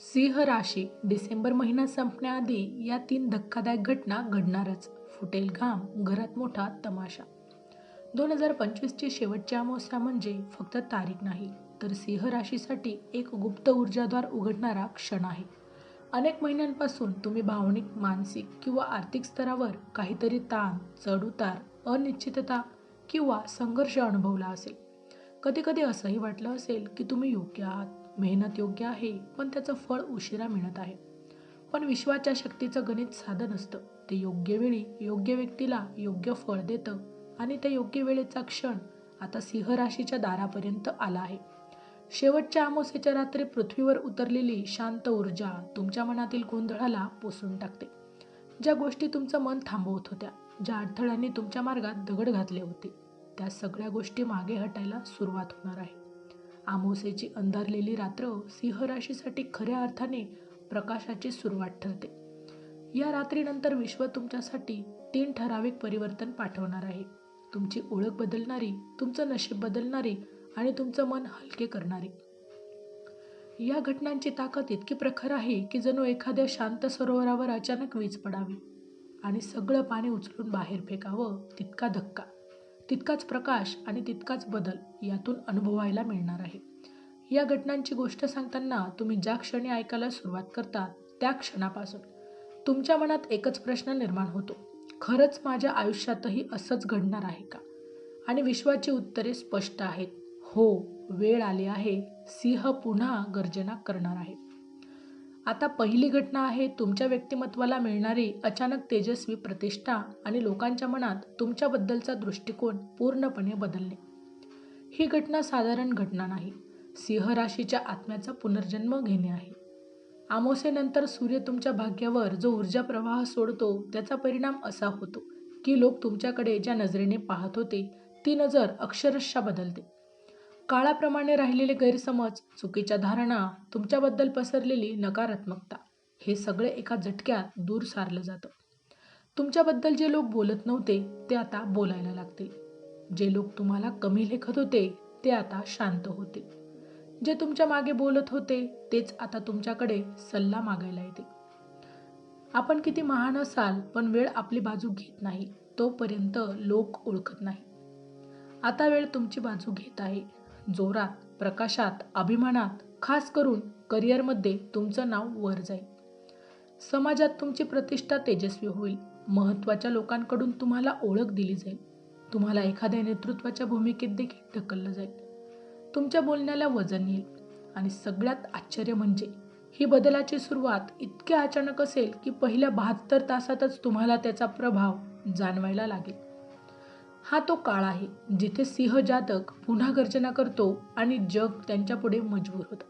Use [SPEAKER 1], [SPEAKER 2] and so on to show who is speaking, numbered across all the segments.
[SPEAKER 1] सिंह राशी डिसेंबर महिना संपण्याआधी या तीन धक्कादायक घटना घडणारच. फुटेल घाम घरात मोठा तमाशा. दोन हजार पंचवीसची शेवटची अमावस्या म्हणजे फक्त तारीख नाही तर सिंह राशीसाठी एक गुप्त ऊर्जाद्वार उघडणारा क्षण आहे. अनेक महिन्यांपासून तुम्ही भावनिक मानसिक किंवा आर्थिक स्तरावर काहीतरी ताण चढउतार अनिश्चितता किंवा संघर्ष अनुभवला असेल. कधीकधी असंही वाटलं असेल की तुम्ही योग्य आहात. मेहनत योग्य आहे पण त्याचं फळ उशिरा मिळत आहे. पण विश्वाच्या शक्तीचं गणित साधन असतं ते योग्य वेळी योग्य व्यक्तीला योग्य फळ देतं आणि त्या योग्य वेळेचा क्षण आता सिंह राशीच्या दारापर्यंत आला आहे. शेवटच्या अमावस्येच्या रात्री पृथ्वीवर उतरलेली शांत ऊर्जा तुमच्या मनातील गोंधळाला पुसून टाकते. ज्या गोष्टी तुमचं मन थांबवत होत्या ज्या अडथळ्यांनी तुमच्या मार्गात दगड घातले होते त्या सगळ्या गोष्टी मागे हटायला सुरुवात होणार आहे. आमोसेची अंधारलेली रात्र सिंहराशीसाठी खऱ्या अर्थाने प्रकाशाची सुरुवात ठरते. या रात्रीनंतर विश्व तुमच्यासाठी तीन ठराविक परिवर्तन पाठवणार आहे. तुमची ओळख बदलणारी तुमचं नशीब बदलणारी आणि तुमचं मन हलके करणारी. या घटनांची ताकद इतकी प्रखर आहे की जणू एखाद्या शांत सरोवरावर अचानक वीज पडावी आणि सगळं पाणी उचलून बाहेर फेकावं तितका धक्का. तितकाच प्रकाश आणि तितकाच बदल यातून अनुभवायला मिळणार आहे. या घटनांची गोष्ट सांगताना तुम्ही ज्या क्षणी ऐकायला सुरुवात करता त्या क्षणापासून. तुमच्या मनात एकच प्रश्न निर्माण होतो. खरंच माझ्या आयुष्यातही असंच घडणार आहे का? आणि विश्वाची उत्तरे स्पष्ट आहेत. हो वेळ आली आहे. सिंह पुन्हा गर्जना करणार आहे. आता पहिली घटना आहे तुमच्या व्यक्तिमत्वाला मिळणारी अचानक तेजस्वी प्रतिष्ठा आणि लोकांच्या मनात तुमच्याबद्दलचा दृष्टिकोन पूर्णपणे बदलणे. ही घटना साधारण घटना नाही सिंह राशीच्या आत्म्याचा पुनर्जन्म घेणे आहे. आमोसेनंतर सूर्य तुमच्या भाग्यावर जो ऊर्जा प्रवाह सोडतो त्याचा परिणाम असा होतो की लोक तुमच्याकडे ज्या नजरेने पाहत होते ती नजर अक्षरशः बदलते. काळाप्रमाणे राहिलेले गैरसमज चुकीच्या धारणा तुमच्याबद्दल पसरलेली नकारात्मकता हे सगळे एका झटक्यात दूर सारलं जातं. तुमच्याबद्दल जे लोक बोलत नव्हते ते आता बोलायला लागतील. जे लोक तुम्हाला कमी लेखत होते ते आता शांत होते जे तुमच्या मागे बोलत होते तेच आता तुमच्याकडे सल्ला मागायला येते आपण किती महान असाल पण वेळ आपली बाजू घेत नाही तोपर्यंत लोक ओळखत नाही. आता वेळ तुमची बाजू घेत आहे. जोरात प्रकाशात अभिमानात खास करून करिअरमध्ये तुमचं नाव वर जाईल. समाजात तुमची प्रतिष्ठा तेजस्वी होईल. महत्त्वाच्या लोकांकडून तुम्हाला ओळख दिली जाईल. तुम्हाला एखाद्या नेतृत्वाच्या भूमिकेत देखील ढकललं जाईल. तुमच्या बोलण्याला वजन येईल. आणि सगळ्यात आश्चर्य म्हणजे ही बदलाची सुरुवात इतकी अचानक असेल की पहिल्या बहात्तर तासातच तुम्हाला त्याचा प्रभाव जाणवायला लागेल. हा तो काळ आहे जिथे सिंह जातक पुन्हा गर्जना करतो आणि जग त्यांच्यापुढे मजबूर होतं.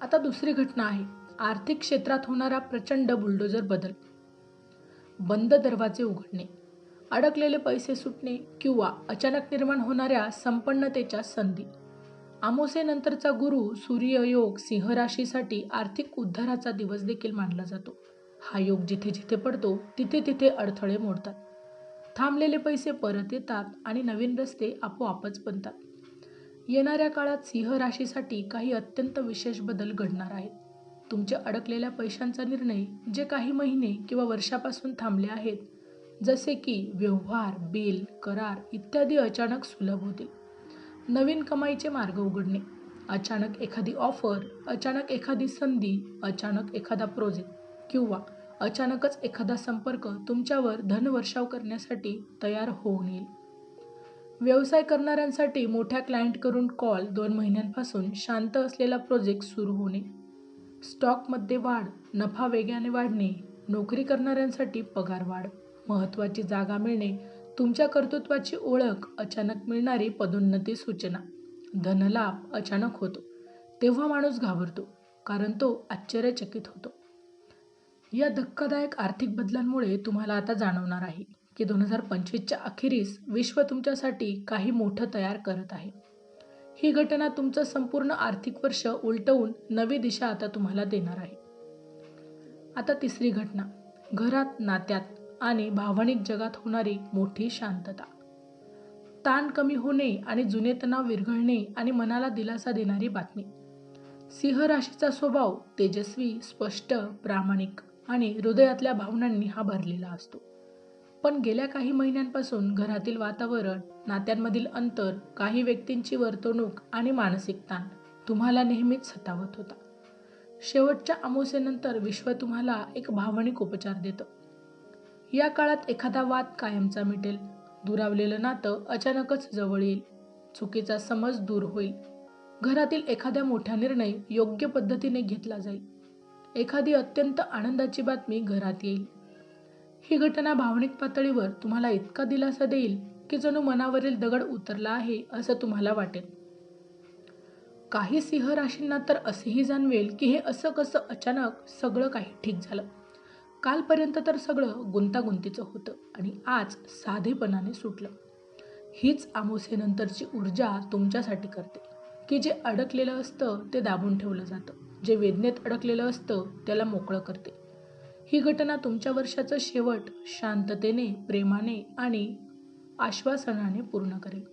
[SPEAKER 1] आता दुसरी घटना आहे आर्थिक क्षेत्रात होणारा प्रचंड बुलडोजर बदल. बंद दरवाजे उघडणे अडकलेले पैसे सुटणे किंवा अचानक निर्माण होणाऱ्या संपन्नतेच्या संधी. आमोसेनंतरचा गुरु सूर्ययोग सिंह राशीसाठी आर्थिक उद्धाराचा दिवस देखील मानला जातो. हा योग जिथे जिथे पडतो तिथे तिथे अडथळे मोडतात. थांबलेले पैसे परत येतात आणि नवीन रस्ते आपोआपच बनतात. येणाऱ्या काळात सिंह राशीसाठी काही अत्यंत विशेष बदल घडणार आहेत. तुमच्या अडकलेल्या पैशांचा निर्णय जे काही महिने किंवा वर्षापासून थांबले आहेत जसे की व्यवहार बिल करार इत्यादी अचानक सुलभ होतील. नवीन कमाईचे मार्ग उघडणे अचानक एखादी ऑफर अचानक एखादी संधी अचानक एखादा प्रोजेक्ट किंवा अचानकच एखादा संपर्क तुमच्यावर धनवर्षाव करण्यासाठी तयार होऊन येईल. व्यवसाय करणाऱ्यांसाठी मोठ्या क्लायंटकडून कॉल दोन महिन्यांपासून शांत असलेला प्रोजेक्ट सुरू होणे स्टॉकमध्ये वाढ नफा वेगाने वाढणे नोकरी करणाऱ्यांसाठी पगार वाढ महत्त्वाची जागा मिळणे तुमच्या कर्तृत्वाची ओळख अचानक मिळणारी पदोन्नती सूचना धनलाभ अचानक होतो तेव्हा माणूस घाबरतो कारण तो आश्चर्यचकित होतो. या धक्कादायक आर्थिक बदलांमुळे तुम्हाला आता जाणवणार आहे की दोन हजार पंचवीसच्या अखेरीस विश्व तुमच्यासाठी काही मोठं तयार करत आहे. ही घटना तुमचं संपूर्ण आर्थिक वर्ष उलटवून नवी दिशा आता तुम्हाला देणार आहे. आता तिसरी घटना घरात नात्यात आणि भावनिक जगात होणारी मोठी शांतता. ताण कमी होणे आणि जुने तणाव विरघळणे आणि मनाला दिलासा देणारी बातमी. सिंह राशीचा स्वभाव तेजस्वी स्पष्ट प्रामाणिक. आणि हृदयातल्या भावनांनी हा भरलेला असतो. पण गेल्या काही महिन्यांपासून घरातील वातावरण नात्यांमधील अंतर काही व्यक्तींची वर्तणूक आणि मानसिक ताण तुम्हाला नेहमीच सतावत होता. शेवटच्या अमावस्येनंतर विश्व तुम्हाला एक भावनिक उपचार देतं. या काळात एखादा वाद कायमचा मिटेल. दुरावलेलं नातं अचानकच जवळ येईल. चुकीचा समज दूर होईल. घरातील एखाद्या मोठा निर्णय योग्य पद्धतीने घेतला जाईल. एखादी अत्यंत आनंदाची बातमी घरात येईल. ही घटना भावनिक पातळीवर तुम्हाला इतका दिलासा देईल की जणू मनावरील दगड उतरला आहे असं तुम्हाला वाटेल. काही सिंह राशींना तर असेही जाणवेल की हे असं कसं अचानक सगळं काही ठीक झालं. कालपर्यंत तर सगळं गुंतागुंतीचं होतं आणि आज साधेपणाने सुटलं. हीच आमोसेनंतरची ऊर्जा तुमच्यासाठी करते की जे अडकलेलं असतं ते दाबून ठेवलं जातं. जे वेदनेत अडकलेलं असतं त्याला मोकळं करते. ही घटना तुमच्या वर्षाचं शेवट शांततेने प्रेमाने आणि आश्वासनाने पूर्ण करेल.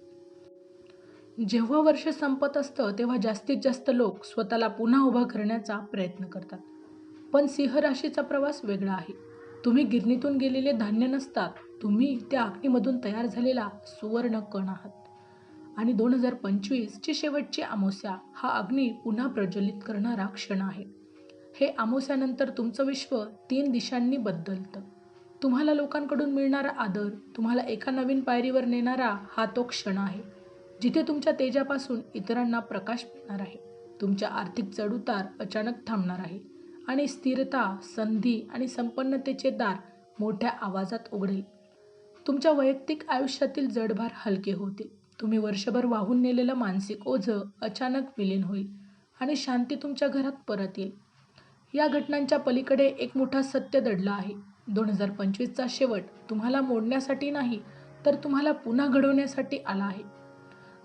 [SPEAKER 1] जेव्हा वर्ष संपत असतं तेव्हा जास्तीत जास्त लोक स्वतःला पुन्हा उभा करण्याचा प्रयत्न करतात. पण सिंह राशीचा प्रवास वेगळा आहे. तुम्ही गिरणीतून गेलेले धान्य नसतात तुम्ही त्या अग्नीमधून तयार झालेला सुवर्ण कण आहात. आणि दोन हजार पंचवीसची शेवटची अमावस्या हा अग्नी पुन्हा प्रज्वलित करणारा क्षण आहे. हे अमावस्यानंतर तुमचं विश्व तीन दिशांनी बदलतं. तुम्हाला लोकांकडून मिळणारा आदर तुम्हाला एका नवीन पायरीवर नेणारा हा तो क्षण आहे जिथे तुमच्या तेजापासून इतरांना प्रकाश मिळणार आहे. तुमच्या आर्थिक चढउतार अचानक थांबणार आहे आणि स्थिरता संधी आणि संपन्नतेचे दार मोठ्या आवाजात उघडेल. तुमच्या वैयक्तिक आयुष्यातील जडभार हलके होतील. तुम्ही वर्षभर वाहून नेलेलं मानसिक ओझं अचानक विलीन होईल आणि शांती तुमच्या घरात परत येईल. या घटनांच्या पलीकडे एक मोठा सत्य दडला आहे. दोन हजार पंचवीसचा शेवट तुम्हाला मोडण्यासाठी नाही तर तुम्हाला पुन्हा घडवण्यासाठी आला आहे.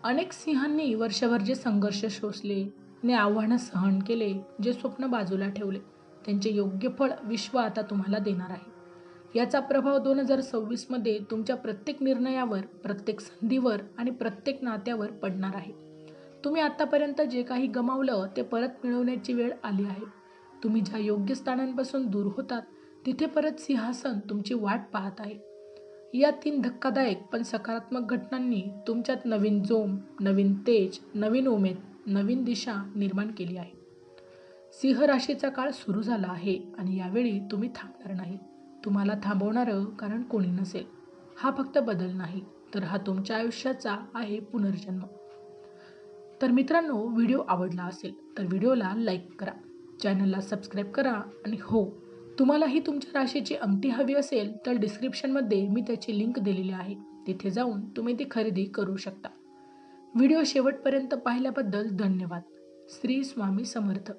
[SPEAKER 1] अनेक सिंहांनी वर्षभर जे संघर्ष शोषले ने आव्हानं सहन केले जे स्वप्न बाजूला ठेवले त्यांचे योग्य फळ विश्व आता तुम्हाला देणार आहे. याचा प्रभाव दोन हजार सव्वीसमध्ये तुमच्या प्रत्येक निर्णयावर प्रत्येक संधीवर आणि प्रत्येक नात्यावर पडणार आहे. तुम्ही आत्तापर्यंत जे काही गमावलं ते परत मिळवण्याची वेळ आली आहे. तुम्ही ज्या योग्य स्थानांपासून दूर होतात तिथे परत सिंहासन तुमची वाट पाहत आहे. या तीन धक्कादायक पण सकारात्मक घटनांनी तुमच्यात नवीन जोम नवीन तेज नवीन उमेद नवीन दिशा निर्माण केली आहे. सिंह राशीचा काळ सुरू झाला आहे आणि यावेळी तुम्ही थांबणार नाही. तुम्हाला थांबवणारं कारण कोणी नसेल. हा फक्त बदल नाही तर हा तुमच्या आयुष्याचा आहे पुनर्जन्म. तर मित्रांनो व्हिडिओ आवडला असेल तर व्हिडिओला लाईक करा चॅनलला सबस्क्राईब करा आणि हो तुम्हालाही तुमच्या राशीची अंगठी हवी असेल तर डिस्क्रिप्शनमध्ये मी त्याची लिंक दिलेली आहे. तिथे जाऊन तुम्ही ती खरेदी करू शकता. व्हिडिओ शेवटपर्यंत पाहिल्याबद्दल धन्यवाद. श्री स्वामी समर्थ.